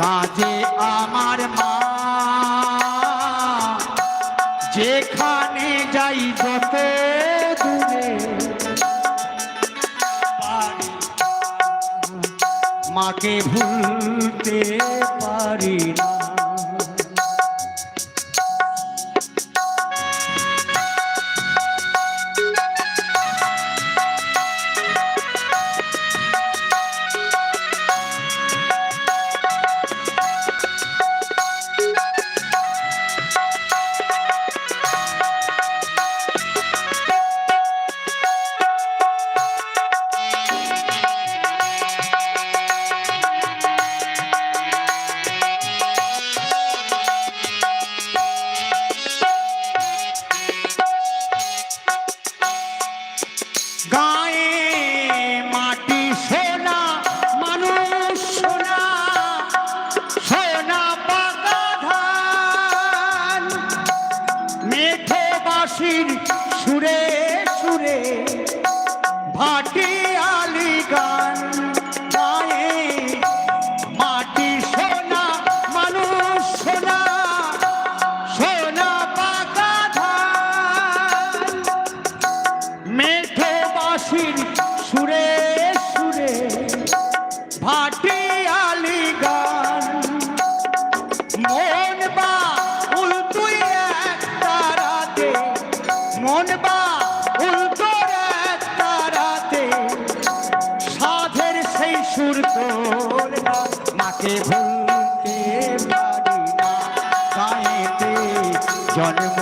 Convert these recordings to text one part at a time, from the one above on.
কাজে আমার মা। যেখানে যাই যত দূরে। মাকে ভুলতে गाएं Johnny.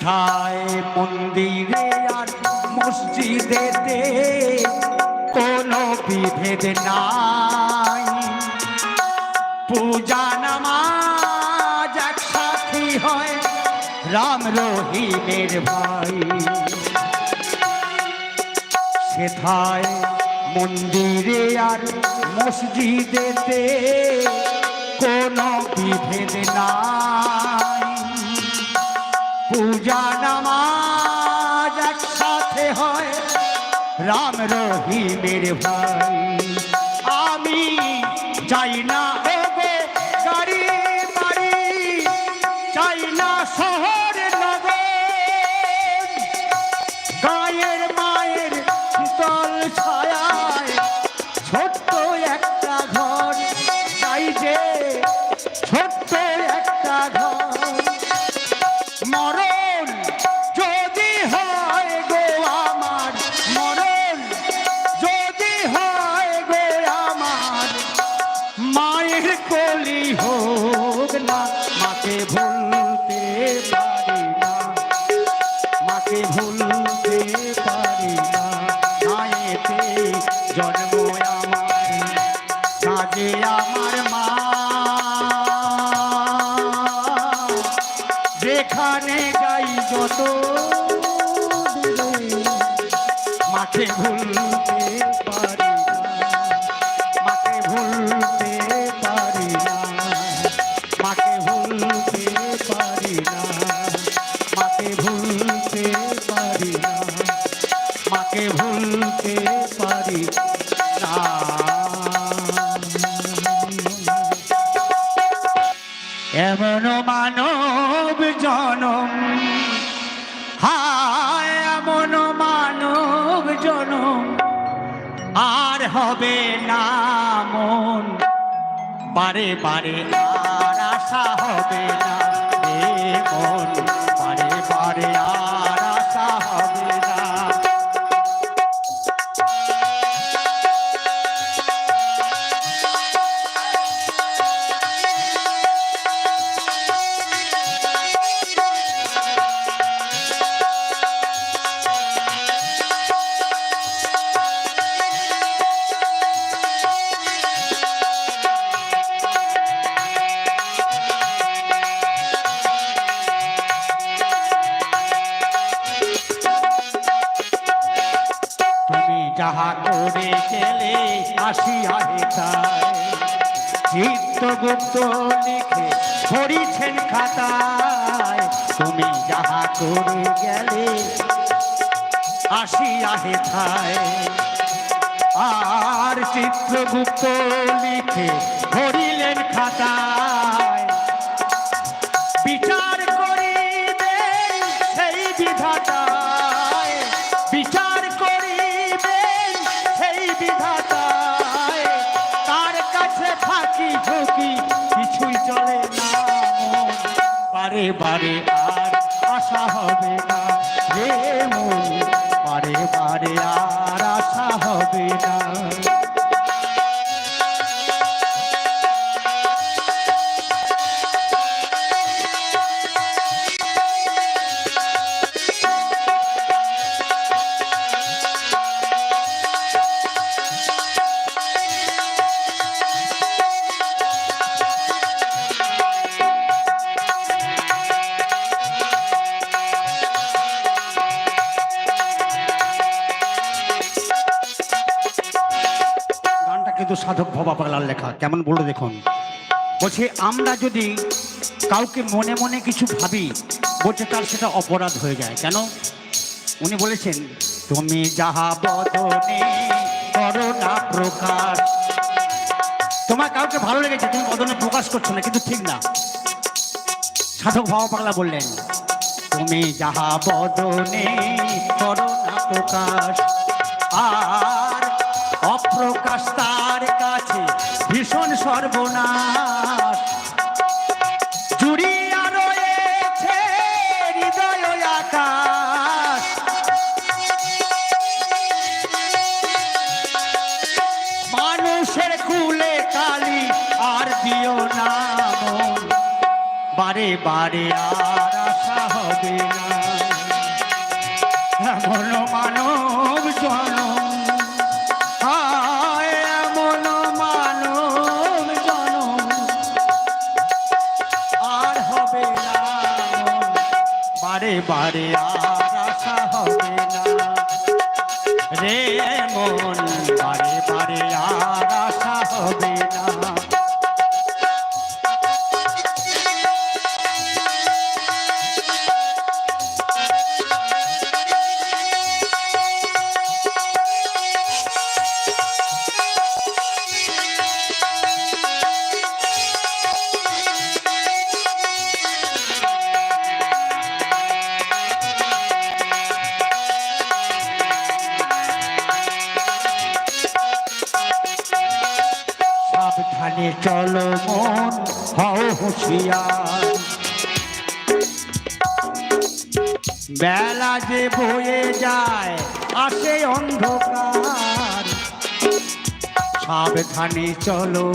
কোথায় মন্দিরে আর মসজিদেতে কোনো বিভেদ নাই। পূজা নামাজ একসাথে হয়, রাম রহিমের ভাই। সেথায় মন্দিরে আর মসজিদেতে কোনো বিভেদ নাই। পূজা নামাজ একসাথে হয়। রাম রহিমের ভাই। তোমাকে ভুলতে পারি এমন মানব জনম, হায় এমন মানব জনম, আর হবে না মন। বারে পারে আর আশা হবে না মন। বারে বারে আর যাহা করে গেলে আসিয়া চিত্তগুপ্ত লিখে ধরিছেন খাতায়। তুমি যাহা করে গেলে আসিয়া হেথায় আর চিত্রগুপ্ত লিখে ধরিলেন খাতায়। বারে আর আশা হবে না। রে মন বারে বারে আর আশা হবে না। সাধক ভবা লেখা। কেমন বলে দেখুন। বলছে, আমরা যদি কাউকে মনে মনে কিছু ভাবি, বলছে তার সেটা অপরাধ হয়ে যায়। কেন? উনি বলেছেন, তুমি যাহা বদনে করো না প্রকাশ। তোমার কাউকে ভালো লেগেছে, তুমি বদনে প্রকাশ করছ না, কিন্তু ঠিক না। সাধক ভবা পাগলা বললেন, তুমি যাহা বদনে করো না প্রকাশ, আর অপ্রকাশ তার ভীষণ সর্বনাশ। জুড়িয়া রয়েছে হৃদয় আকাশ। মানুষের কুলে কালি আর দিও না বারে বারে আর আশা হবে না। এমন মানব জনম সাবধানে চলো।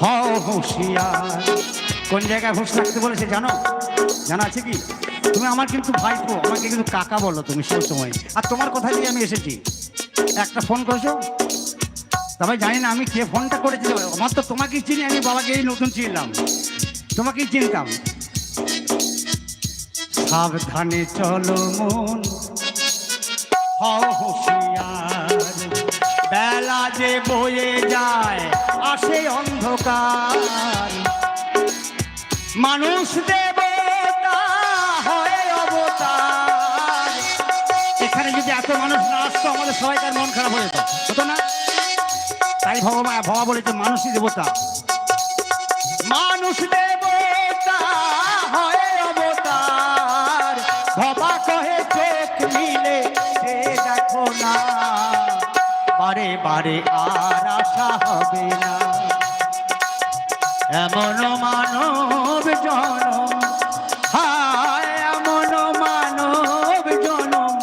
হও হুঁশিয়ার। কোন জায়গায় হুঁশ রাখতে বলেছে জানো? জানা আছে কি? তুমি আমার কিন্তু ভাইপো, আমাকে কিন্তু কাকা বলো তুমি সব সময়। আর তোমার কথা দিয়ে আমি এসেছি। একটা ফোন করেছ? তবে জানি না আমি কে ফোনটা করেছি। আমার তো তোমাকেই চিনি, আমি বাবাকে এই নতুন চিনলাম। তোমাকেই চিনতাম। সাবধানে চলো মন। হুঁশিয়ার। বেলা যে বয়ে যায়, আসে অন্ধকার। মানুষ দেবতা হয় অবতার। এখানে যদি এত মানুষ না আসতো, আমাদের সবাইকার মন খারাপ হয়ে যেত। হতো না? তাই ভগবান ভবা বলেছে, মানুষই দেবতা। মানুষ দেবতা বারে আর আশা হবে না। এমন মানব জনম, হায়, এমন মানব জনম,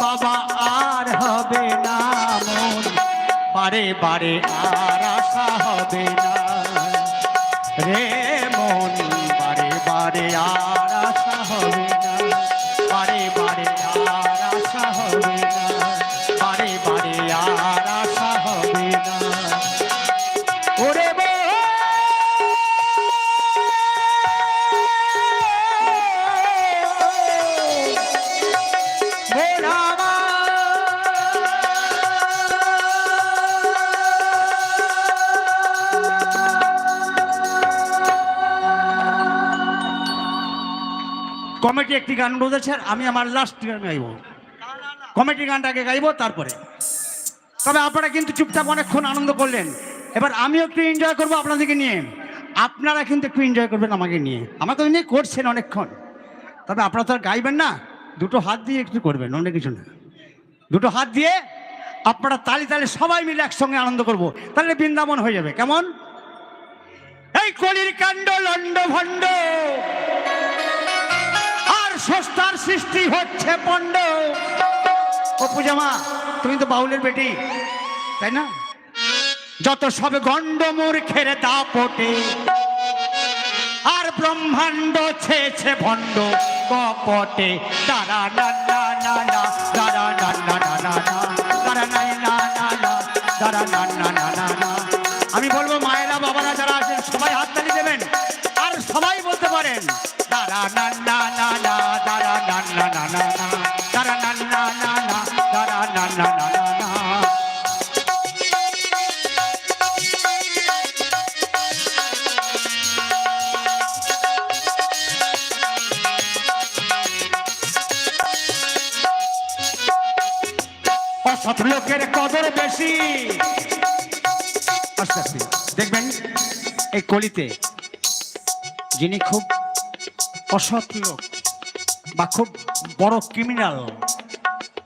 বাবা আর হবে না মন। বারে বারে আর আশা হবে না। রে মন, বারে বারে আর কমেডি একটি গান রয়েছে আমি আমার লাস্ট গান গাইব। কমেডি গানটাকে গাইবো, তারপরে। তবে আপনারা কিন্তু চুপচাপ অনেকক্ষণ আনন্দ করলেন। এবার আমিও একটু এনজয় করব আপনাদেরকে নিয়ে। আপনারা কিন্তু একটু এনজয় করবেন আমাকে নিয়ে। আমাকে নিয়ে করছেন অনেকক্ষণ। তবে আপনারা তো আর গাইবেন না। দুটো হাত দিয়ে একটু করবেন, অন্য কিছু না। দুটো হাত দিয়ে আপনারা তালি তালে সবাই মিলে একসঙ্গে আনন্দ করব। তাহলে বৃন্দাবন হয়ে যাবে, কেমন? এই কলির কাণ্ড লন্ড ভণ্ড আর সস্তার সৃষ্টি হচ্ছে পণ্ড ও পূজামা তুমি তো বাউলের বেটি তাই না যত সব গণ্ড মূর্খের দাপটে আর ব্রহ্মাণ্ড ছেছে ভণ্ড কপটে তারা না না না না তারা না না না না না তারা নাই না না না তারা না না না না না আমি বলব মায়েরা বাবারা যারা আছেন সবাই হাততালি দেবেন আর সবাই বলতে পারেন তারা না না না না লোকের কদর বেশি। আস্তে আস্তে, দেখবেন এই কলিতে যিনি খুব অসৎ লোক বা খুব বড় ক্রিমিনাল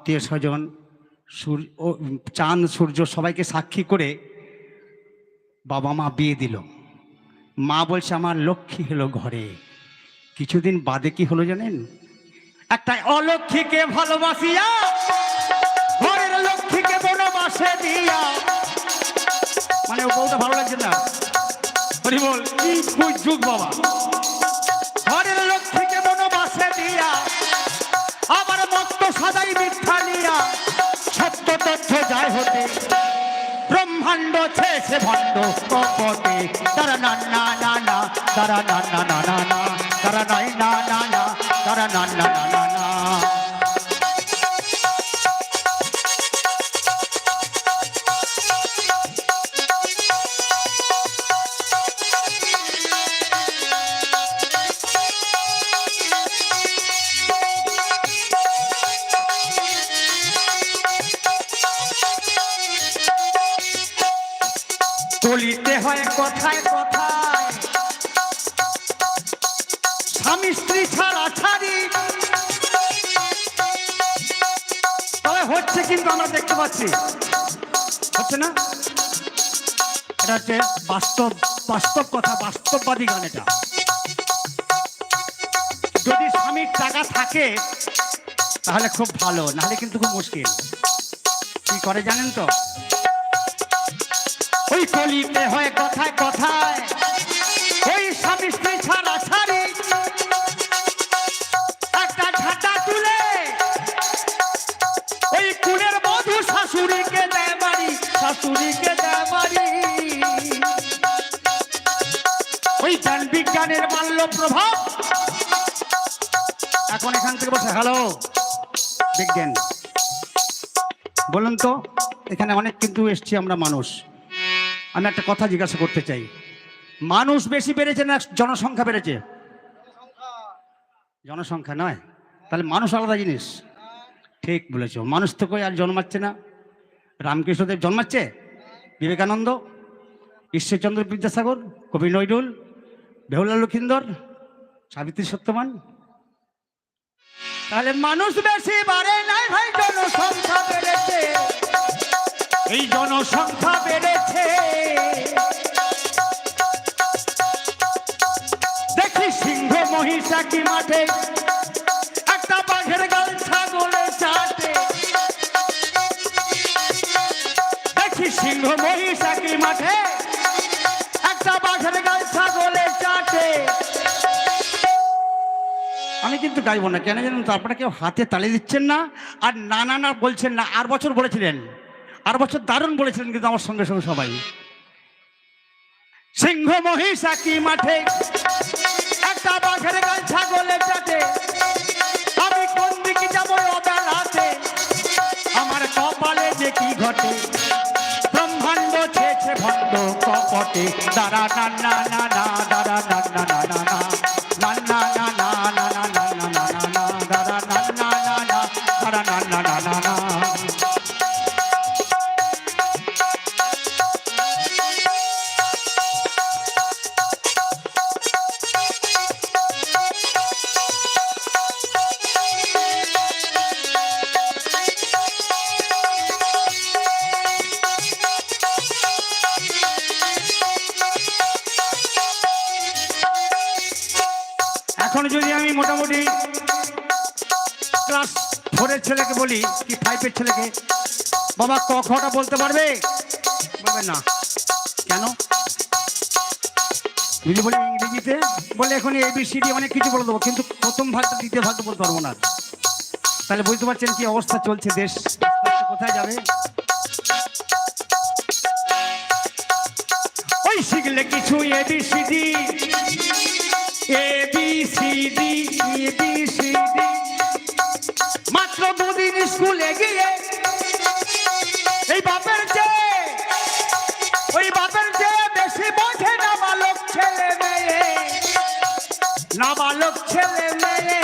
আত্মীয় স্বজন, সূর্য চাঁদ, সূর্য সবাইকে সাক্ষী করে বাবা মা বিয়ে দিল। মা বলছে, আমার লক্ষ্মী হলো ঘরে। কিছুদিন বাদে কি হলো জানেন? একটা অলক্ষীকে ভালোবাসিয়া, ঘরের লক্ষ্মীকে বনবাসে দিয়া। মানে বউটা ভালো লাগছে না? বল কি যুগ বাবা। আবার সদাই মিথ্যা নিয়া সত্য তথ্য যায় হতে ব্রহ্মাণ্ড ছেছে ভণ্ড কপতে তারা না না না না তারা না না না না না তারা নাই না না না তারা না না না না যদি স্বামীর টাকা থাকে, তাহলে খুব ভালো, নাহলে কিন্তু খুব মুশকিল। কি করে জানেন তো? ওই কলিতে হয় কথায় কথায়। ওই স্বামী স্ত্রী ছাড়া ছাড়ি। একটা ঝাঁটা তুলে ওই কুলের মধু শাশুড়িকে দেয় বাড়ি, শাশুড়িকে দেয় বাড়ি। ওই জ্ঞান বিজ্ঞানের মাল্য প্রভাব। এখন এখান থেকে বসে, হ্যালো, বিজ্ঞান। বলুন তো, এখানে অনেক কিন্তু এসছি আমরা মানুষ। আমি একটা কথা জিজ্ঞাসা করতে চাই। মানুষ বেশি বেড়েছে না জনসংখ্যা বেড়েছে? জনসংখ্যা নয়। তাহলে মানুষ আলাদা জিনিস। ঠিক বলেছ। মানুষ তো কই আর জন্মাচ্ছে না? রামকৃষ্ণদেব জন্মাচ্ছে? বিবেকানন্দ? ঈশ্বরচন্দ্র বিদ্যাসাগর? কবি নৈডুল বেহুলা লক্ষিন্দর সাবিত্রী সত্যবান তাহলে মানুষ বেশি বাড়ে নাই ভাই? জনসংখ্যা বেড়েছে। এই জনসংখ্যা মহিষাকি মাঠে, একটা বাঘের গাল ছাগলে চাটে। দেখি সিংহ মহিষাকি মাঠে, একটা বাঘের গাল ছাগলে চাটে। আমি কিন্তু গাইবো না, কেন জানেন তো, আপনারা কেউ হাতে তালি দিচ্ছেন না, আর না না না বলছেন না, আর বছর বলেছিলেন, আর বছর দারুণ বলেছিলেন কিন্তু আমার সঙ্গে সঙ্গে সবাই। সিংহ মহিষ একই মাঠে ছাগলের অবেলাতে আমার যে কি ঘটে, ব্রহ্মাণ্ড ছেছে ভণ্ড কপটে। দাঁড়া, না না না না। বাবা ক বলতে পারবে? বলবে না। কেন? যদি বলি ইংরেজিতে বলে এখন এবিসিডি অনেক কিছু বলে দেবো, কিন্তু প্রথম ভাগটা দ্বিতীয় ভাগটা বলতে পারব না তাহলে বুঝতে পারছেন কি অবস্থা চলছে দেশ। কোথায় যাবে? ওই শিখলে কিছু A B C D A B C D A B C D মাত্র দুদিন স্কুলে গিয়ে এই বাপের যে, ওই বাপের যে বেশি বোঝে না বালক ছেলে মেয়ে। না বালক ছেলে মেয়ে।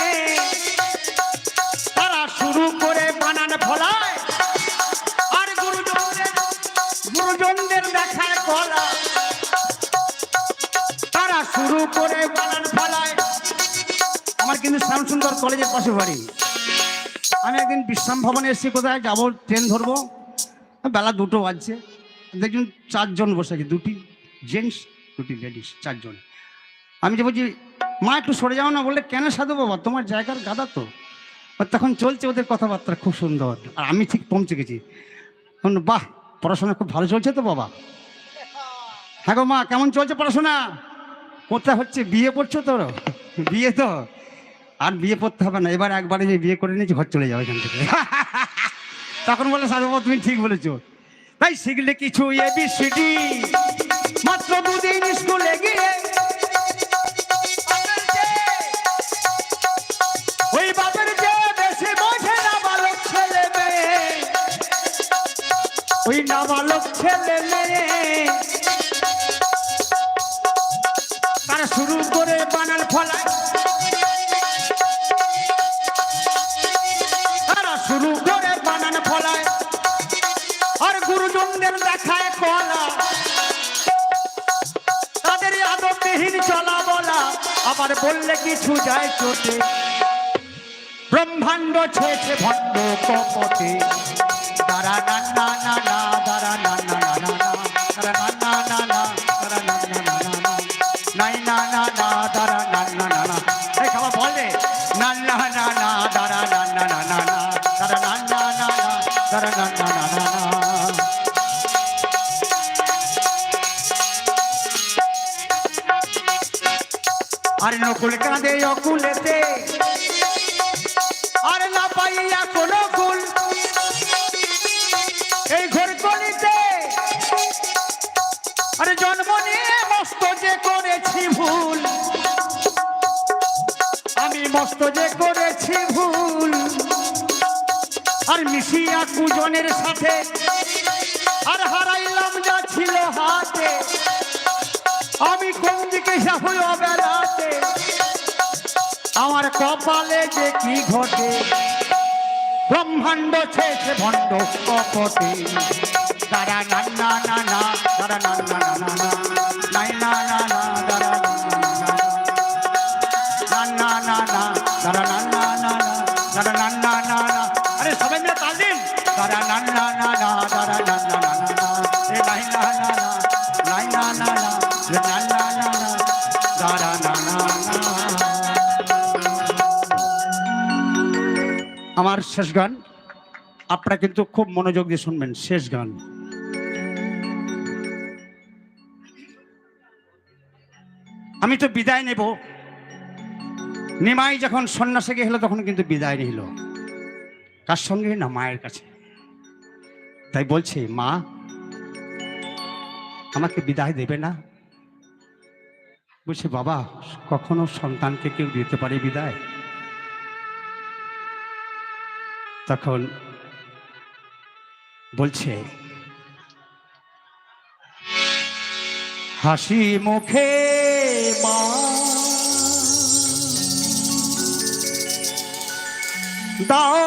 তারা শুরু করে বানান ফলায় আর গুরুজনদের গুরুজনদের দেখায় গলা তারা শুরু করে বানান ফলায় আমার কিন্তু শ্যামসুন্দর কলেজের পাশে বাড়ি। আমি একদিন বিশ্রাম ভবনে এসেছি কোথায় যাব, ট্রেন ধরবো? বেলা দুটো বাজছে। দেখুন, চারজন বসে আছে, দুটি জেন্টস দুটি লেডিস চারজন। আমি যে বলছি, মা, একটু সরে যাও না। বললে, কেন সাধু বাবা? তোমার জায়গার গাদা তো। তখন চলছে ওদের কথাবার্তা খুব সুন্দর। আর আমি ঠিক পৌঁছে গেছি। বাহ, পড়াশোনা খুব ভালো চলছে তো বাবা? হ্যাঁ গো মা, কেমন চলছে পড়াশোনা? কোথায় হচ্ছে, বিয়ে করছ তো বিয়ে তো? আর বিয়ে করতে হবে না, এবার একবারে যে বিয়ে করে নিয়েছি, ঘর চলে যাবে এখান থেকে। তখন বলে সাধু তুমি ঠিক বলেছ। তাই শিখলে কিছু এবিসিডি মাত্র দুদিন স্কুলে গিয়ে ওই বাপের যে বেশি না ছেলে ওই নাবালক ছেলে মেয়ে। তারা শুরু করে বানান ফলায়। আবার বললে কিছু যায় চোটে। ব্রহ্মাণ্ড ছেছে ভণ্ড কপটে। তারা না না না না মিশিয়া কুজনের সাথে। আর হারাইলাম যা ছিল হাতে। আমি কোন দিকে যাব বেড়াতে আমার কপালে যে কি ঘটে? ব্রহ্মাণ্ড ছেছে ভণ্ড কপটে। দাঁড়া, না না না না, দাঁড়া আমার শেষ গান। আপনারা কিন্তু খুব মনোযোগ দিয়ে শুনবেন, শেষ গান। আমি তো বিদায় নেব। নিমাই যখন সন্ন্যাসে গেল তখন কিন্তু বিদায় নিল। কার সঙ্গে? না, মায়ের কাছে। তাই বলছে, মা, আমাকে বিদায় দেবে না? বলছে, বাবা, কখনো সন্তানকে কেউ দিতে পারে বিদায়? তখন বলছে হাসি মুখে মা। দাও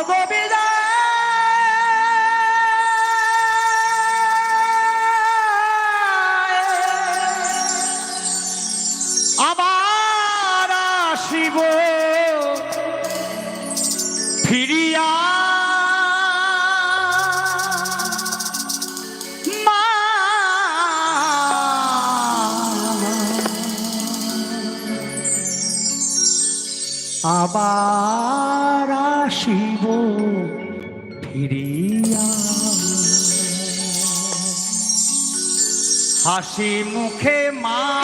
আবার আসিব ফিরিয়া। হাসি মুখে মা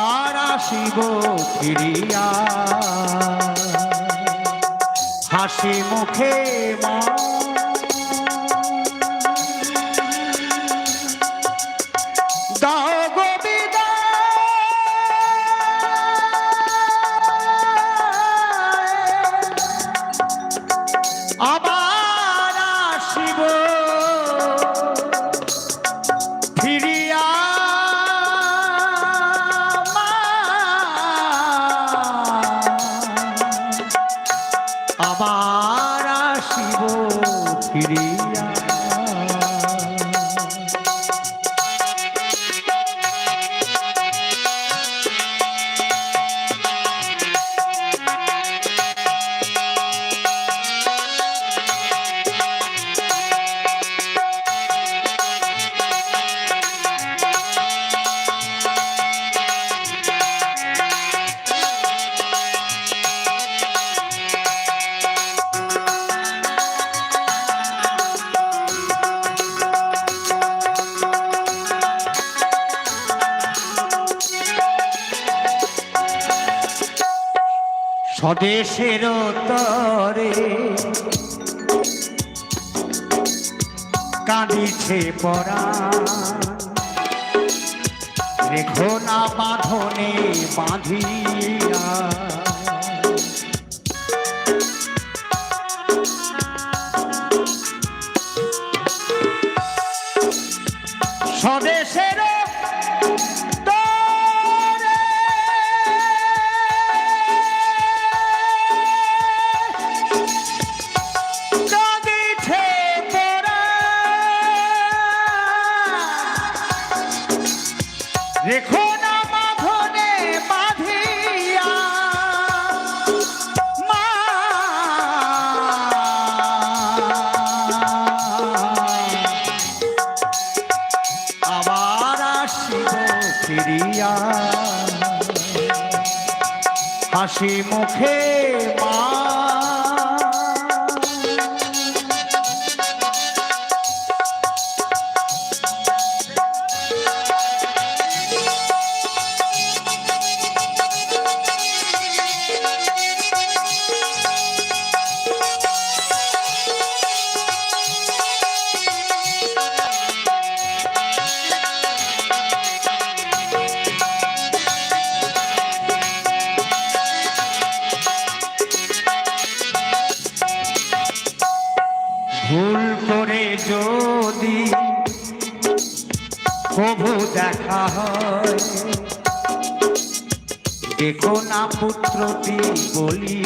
আবার আসিব ফিরিয়া। হাসি মুখে মা স্বদেশের তরে কাঁদিছে পরা। রেখো না বাঁধনে বাঁধিয়া। দেখা হয়। দেখো না পুত্রটি বলিয়া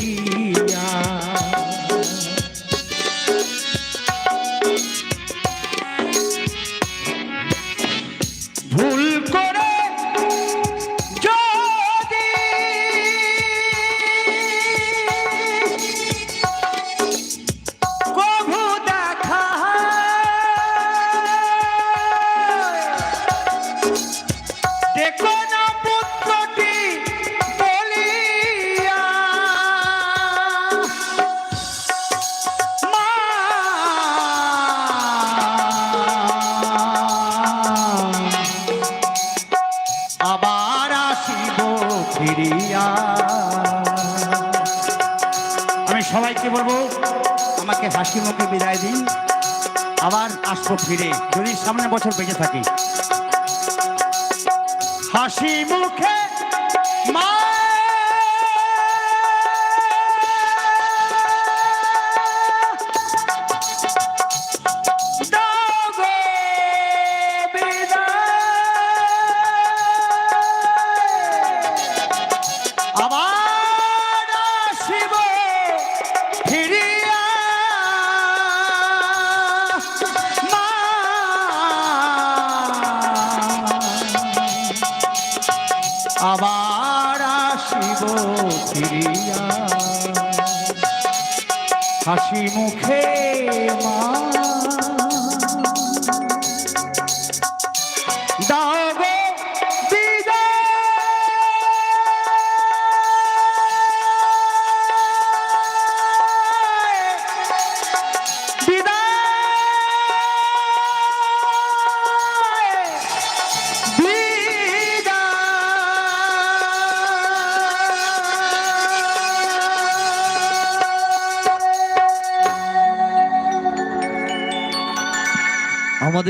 আমাকে হাসি মুখে বিদায় দিন। আবার আসব ফিরে, যদি সামনে বছর বেঁচে থাকি। হাসি মুখে মা আবার আসিব ফিরিয়া। হাসি মুখে মা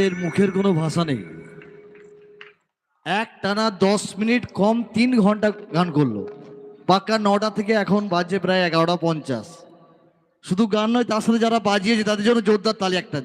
আমাদের মুখের কোনো ভাষা নেই। এক টানা দশ মিনিট কম তিন ঘণ্টা গান করল। পাক্কা নটা থেকে এখন বাজে প্রায় এগারোটা পঞ্চাশ। শুধু গান নয়, তার সাথে যারা বাজিয়েছে তাদের জন্য জোরদার তালি একটা।